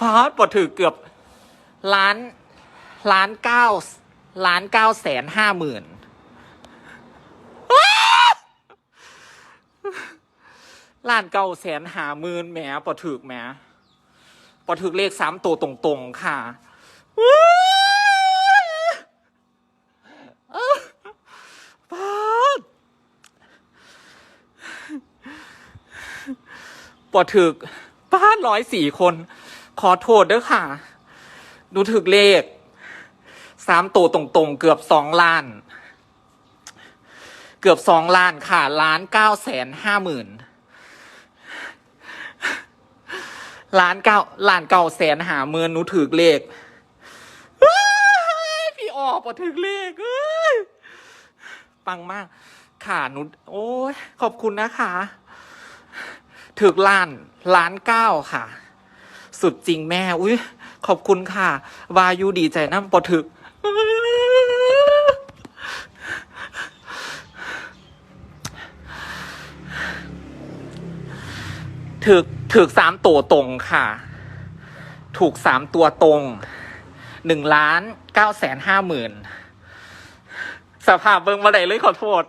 พาดปอถือเกือบล้านล้านเก้าล้านเก้าแสนห้าหมื่นล้านเก้าแสนหาหมื่นแหมปอถือแหมปอถือเลขสามตัวตรงๆค่ะปาดปอถึกป้านร้อยสี่คน ขอโทษเด้อค่ะ ดูถึกเลขสามตัวตรงๆ เกือบสองล้าน เกือบสองล้านค่ะล้านเก้าแสนห้าหมื่นล้านเก้าล้านเก้าแสนหาเมือนหนูถึกเลขพี่ออกปอถึกเลขเอ้ยปังมาก ค่ะหนูโอ้ยขอบคุณนะคะถึกล้านล้านเก้าค่ะ สุดจริงแม่ อุ้ยขอบคุณค่ะ วายูดีใจน้ำปอถึก ถึกถึกสามตัวตรงค่ะ ถูกสามตัวตรงหนึ่งล้านเก้าแสนห้าหมื่นสภาพเบิ่งมาไหนเลยขอโทษ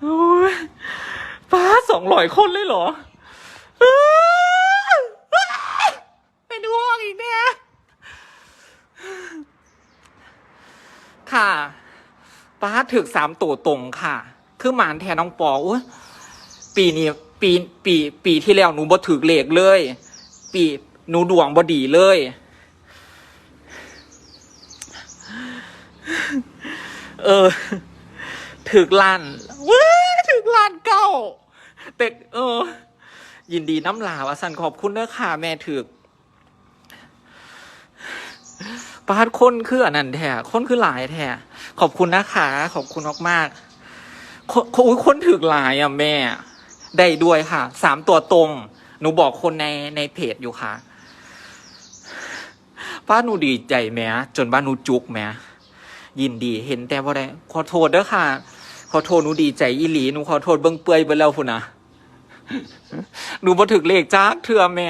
โอ้ยป้าสองร้อยคนเลยเหรอ เป็นห่วงอีกเนี่ย ค่ะป้าถึกสามตัวตรงค่ะ คือหมานแทนน้องปออุ้ยปีนี้ปีปีปีที่แล้วหนูบ่ถึกเลขเลย ปีหนูดวงบ่ดีเลย เออถึกล้านเว้ยถึกล้านเก้าแต่เออ ยินดีน้ำลาวอาสันขอบคุณเด้อค่ะ แม่ถึกปาดคนคืออันนั้นแท้คนคือหลายแท้ขอบคุณนะคะขอบคุณมากๆคนคนคนถึกหลายอะแม่ ได้ด้วยค่ะ สามตัวตรง หนูบอกคนในในเพจอยู่ค่ะ ป้าหนูดีใจแม่จนบ้านหนูจุกแม่ยินดีเห็นแต่ว่าได้ขอโทษเด้อค่ะ ขอโทษหนูดีใจอีหลีหนูขอโทษเบิ่งเปื่อยไปแล้วพุ่นนะ หนูบ่ถึกเลขจ้ากเทื่อแม่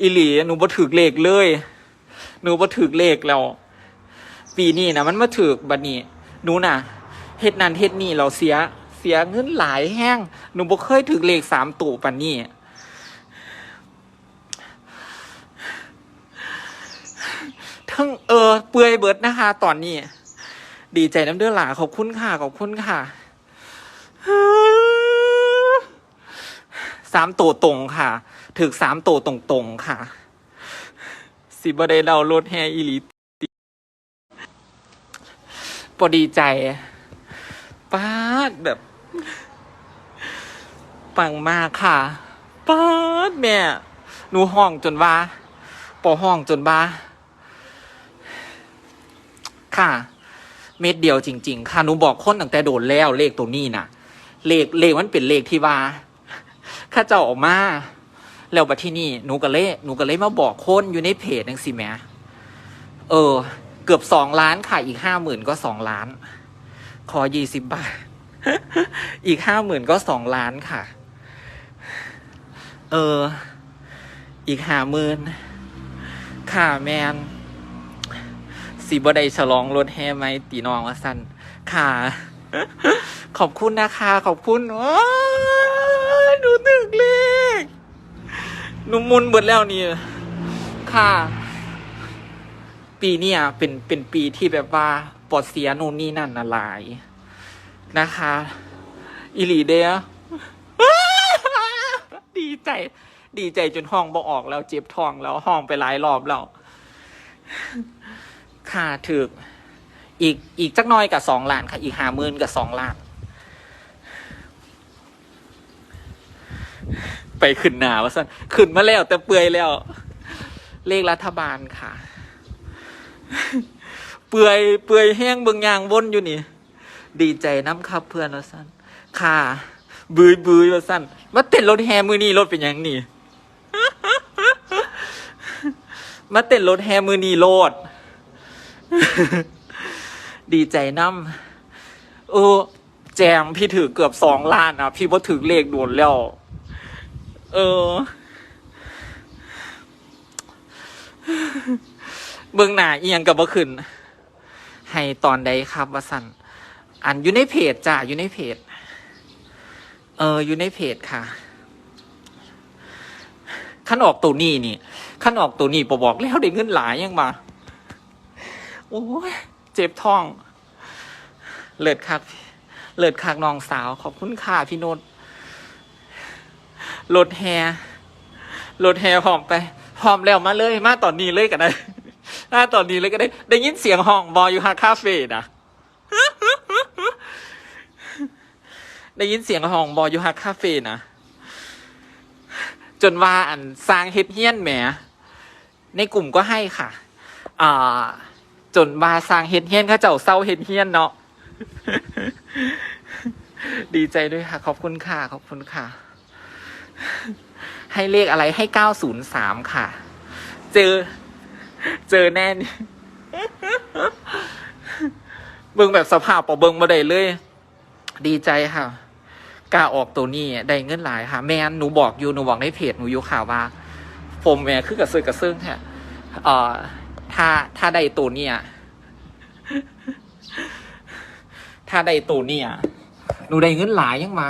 อีหลีหนูบ่ถึกเลขเลย หนูบ่ถึกเลขแล้ว ปีนี้นะมันมาถึกบัดนี้หนูน่ะเฮ็ดนั่นเฮ็ดนี่เราเสียเสียเงินหลายแห้งหนูบ่เคยถึกเลขสามตู่ปานนี้ทั้งเออเปื่อยเบิดนะคะตอนนี้ ดีใจน้ำเดือหลาขอบคุณค่ะ ขอบคุณค่ะ สามตัวตรงค่ะ ถึกสามตัวตรงตรงๆค่ะ สิบได้เรารถแฮอีลีติปอดีใจป้าดแบบปังมากค่ะป้าดแม่หนูห้องจนว่าปอห้องจนว่าค่ะ เม็ดเดียวจริง ๆ ค่ะหนูบอกคนตั้งแต่โดนแล้วเลขตัวนี้น่ะ เลขเลขมันเป็นเลขที่ว่า ข้าเจ้าออกมา แล้วบัดที่นี่หนูก็เลยหนูก็เลยมาบอกคนอยู่ในเพจนังสิแม่เออ เกือบสองล้านค่ะอีกห้าหมื่นก็สองล้าน ขอยี่สิบบาท อีกห้าหมื่นก็สองล้านค่ะ เออ อีกห้าหมื่นค่ะแมนสีบได้ฉลองรถแห่ไหมตีน้องว่าสั้นค่ะ ขอบคุณนะคะ ขอบคุณว้า หนูถึกเลขหนูมุนเบิดแล้วนี่ค่ะ ปีเนี้ยเป็นเป็นปีที่แบบว่าปลดเสียนู่นนี่นั่นอะไรนะคะ อิลีเดียดีใจ ดีใจจนห้องบอออกแล้วเจ็บท้องแล้วห้องไปหลายรอบแล้ว ค่ะถึกอีกอีกจักน้อยกับสองล้านค่ะ อีกหาหมื่นกับสองล้าน ไปขึ้นหนาวะสั้นขึ้นมาแล้วแต่เปื่อยแล้ว เลขรัฐบาลค่ะ เปื่อยเปื่อยแห้งเบิงยางวนอยู่นี่ ดีใจน้ำครับเพื่อนวะสั้นค่ะบืยบืยวะสั้นมาเต้นรถแฮมือนี่รถเป็นยังนี่มาเต้นรถแฮมือนี่โลด ดีใจน้ำเออ แจมพี่ถือเกือบสองล้านอะ พี่พอถือเลขด่วนแล้ว เออ เบื้องหน้าเอียงกับบ่ขึ้น ให้ตอนใดครับวสันอันอยู่ในเพจจ้ะอยู่ในเพจ เออ อยู่ในเพจค่ะขั้นออกตัวนี้นี่ขั้นออกตัวนี้ปบอกแล้วได้เงินหลายยังมา โอ้ยเจ็บท้อง เลิศคัก เลิศคักน้องสาว ขอบคุณค่ะพี่โนด รถแฮรถแฮพร้อมไปพร้อมแล้วมาเลย มาตอนนี้เลยกันได้มาตอนนี้เลยก็ได้ ได้ยินเสียงห้องบออยู่ฮาคาเฟ่นะได้ยินเสียงห้องบออยู่ฮาคาเฟ่นะจนว่าอันสร้างเฮ็ดเฮียนแหม ในกลุ่มก็ให้ค่ะ อ่า จนว่าสร้างเฮ็ดเฮียนเขาเจ้าเศร้าเฮ็ดเฮียนเนาะ ดีใจด้วยค่ะ ขอบคุณค่ะ ขอบคุณค่ะ ให้เลขอะไรให้เก้าศูนย์สามค่ะ เจอ เจอแน่นี่เบิ่งแบบสภาพปอเบิ่งมาได้เลย ดีใจค่ะกล้าออกตัวนี้ได้เงินหลายค่ะ แม่นหนูบอกอยู่หนูบอกในเพจหนูอยู่ข่าวว่า ผมแม่คือกระซือกระซึ่งแท้เอ่อถ้าถ้าได้ตัวนี่ยถ้าได้ตัวนี่ยหนูได้เงินหลายยังมา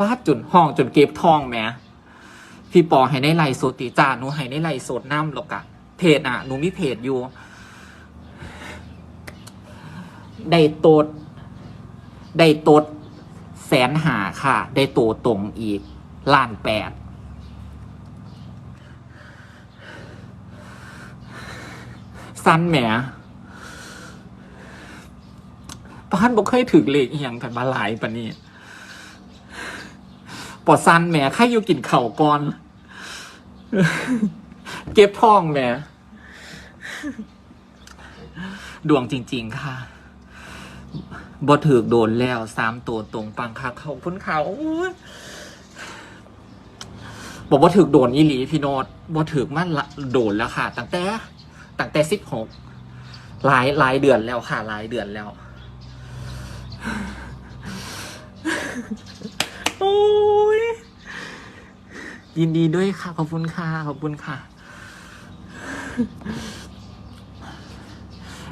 ป้าดจนห้องจนเก็บทองแหม่พี่ปอให้ในไลฟ์สดติจ้าหนูให้ในไลฟ์สดน้ำหรอกอะเพจอะหนูมีเพจอยู่ ได้โตด ได้โตดแสนหาค่ะ ได้โตตรงอีกล้านแปดสั้นแหมป้านบอกเคยถึกเลขอย่างแต่มาหลายปะเนี่ป อสั้นแหมใครอยู่กินเข่าก่อน เก็บทองแหมดวงจริง ๆ ค่ะบ่ถือกโดนแล้วสามตัวตรงปังคักเขาพุ่นเขาโอ้ยบอกว่าถือกโดนอีหลีพี่โนดบ่ถือกมันละโดนแล้วค่ะ ตั้งแต่ตั้งแต่สิบหกหลายหลายเดือนแล้วค่ะ หลายเดือนแล้ว โอ้ ยินดีด้วยค่ะ ขอบคุณค่ะ ขอบคุณค่ะ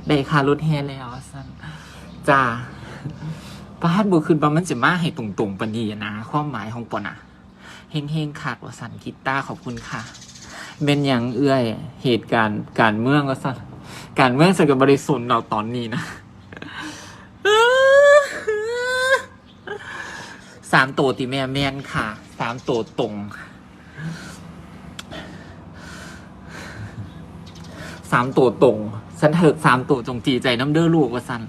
ได้ค่ารถแฮแล้วสันจ้าป้าดบุคืนปามันจะมาให้ตรงๆปันดีนะ ความหมายของปอนะเฮงเฮงขาดว่าสันกิตตาขอบคุณค่ะ เป็นอย่างเอื้อยเหตุการณ์การเมืองก็สันการเมืองสกับบริสุทธิ์เราตอนนี้นะสามตัวตีแม่แมนค่ะ สามตัวตรง สามตัวตรงฉันเถิกสามตัวจงจีใจน้ำเด้อลูกว่าสัน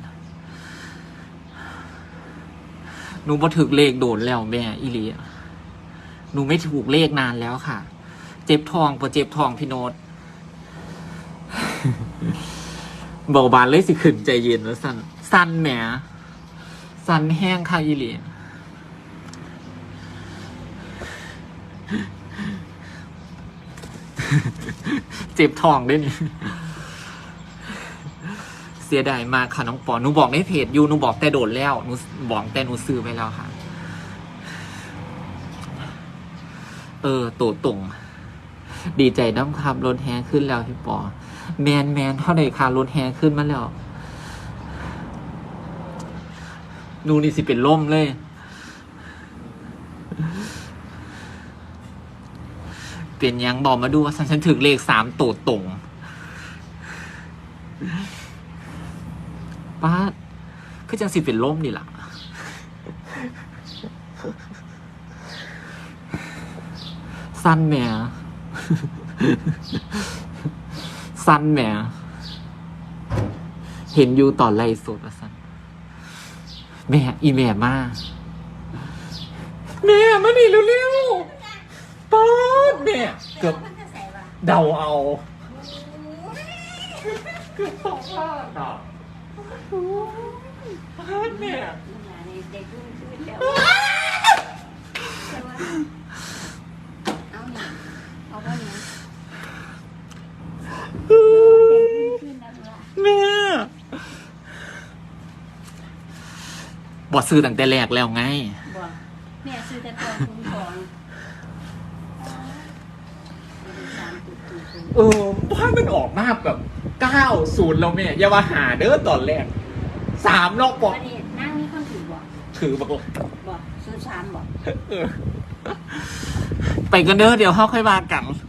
หนูบ่ถึกเลขโดนแล้วแม่อีลีหนูไม่ถูกเลขนานแล้วค่ะ เจ็บทองพอเจ็บทองพี่โนตเบาบานเลยสิขึ้นใจเย็นแล้วสันสันแหมสันแห้งค่ะอีลี เจ็บท้องด้วยนี่ เสียดายมากค่ะน้องปอหนูบอกในเพจยูหนูบอกแต่โดดแล้วหนูบอกแต่หนูซื้อไปแล้วค่ะ เออตัวตรงดีใจน้ำครับรถแฮขึ้นแล้วพี่ปอ แมนแมนเท่าไหร่ค่ะรถแฮขึ้นมาแล้วหนูนี่สิเป็นล่มเลย เป็นยังบอกมาดูว่าฉันฉันถึงเลขสามตัวตรงป้าคือจังสิเป็นล่มนี่ล่ะสั้นแหม่สั้นแหม่เห็นอยู่ต่อไล่สดว่าสั้นแม่อีแม่มาแม่มานี่เร็วๆ ป๊าดแม่ย เกือบมันจะใส่ว่ะเดาเอาเกือบสองล้านอะป๊ดแม่มันหาในเด็กรุ่นขึ้นแล้วเอาหนิเอาว่าเนี้ยเด็กรุ่นขึ้นแม่บอซื้อตั้งแต่แรกแล้วไง บอกแม่ซื้อแต่ตอน คุณสอนสามจุดจุดจุด เออว่ามันออกมาแบบเก้าศูนย์แล้วแม่อย่ามาหาเด้อตอนแรกสามนอกบอกวันนี้นั่งนี่คนถือบอกถือบอกบอกซื้อสามบอกเออไปกันเด้อเดี๋ยวเขาค่อยมากันเ